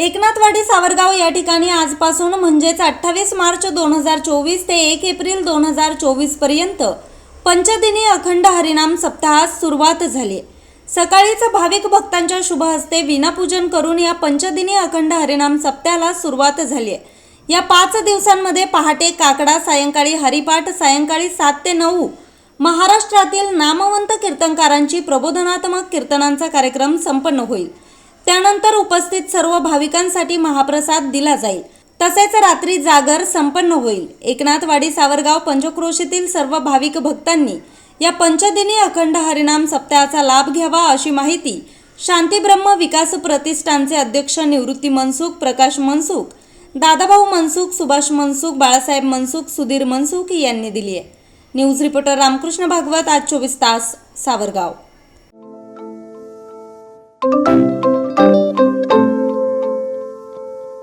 एकनाथवाडी सावरगाव या ठिकाणी आजपासून म्हणजेच अठ्ठावीस मार्च दोन हजार चोवीस ते एक एप्रिल दोन हजार चोवीसपर्यंत पंचदिनी अखंड हरिनाम सप्ताहास सुरुवात झाली. सकाळीच भाविक भक्तांच्या शुभ हस्ते विनापूजन करून या पंचदिनी अखंड हरिनाम सप्त्याला सुरुवात झाली. आहे या पाच दिवसांमध्ये पहाटे काकडा सायंकाळी हरिपाठ सायंकाळी सात ते नऊ महाराष्ट्रातील नामवंत कीर्तनकारांची प्रबोधनात्मक कीर्तनांचा कार्यक्रम संपन्न होईल. त्यानंतर उपस्थित सर्व भाविकांसाठी महाप्रसाद दिला जाईल. तसेच रात्री जागर संपन्न होईल. एकनाथवाडी सावरगाव पंचक्रोशीतील सर्व भाविक भक्तांनी या पंचदिनी अखंड हरिनाम सप्ताहाचा लाभ घ्यावा अशी माहिती शांतीब्रह्म विकास प्रतिष्ठानचे अध्यक्ष निवृत्ती मनसुख प्रकाश मनसुख दादाभाऊ मनसुख सुभाष मनसुख बाळासाहेब मनसुख सुधीर मनसुख यांनी दिली आहे. न्यूज रिपोर्टर रामकृष्ण भागवत आज चोवीस तास सावरगाव.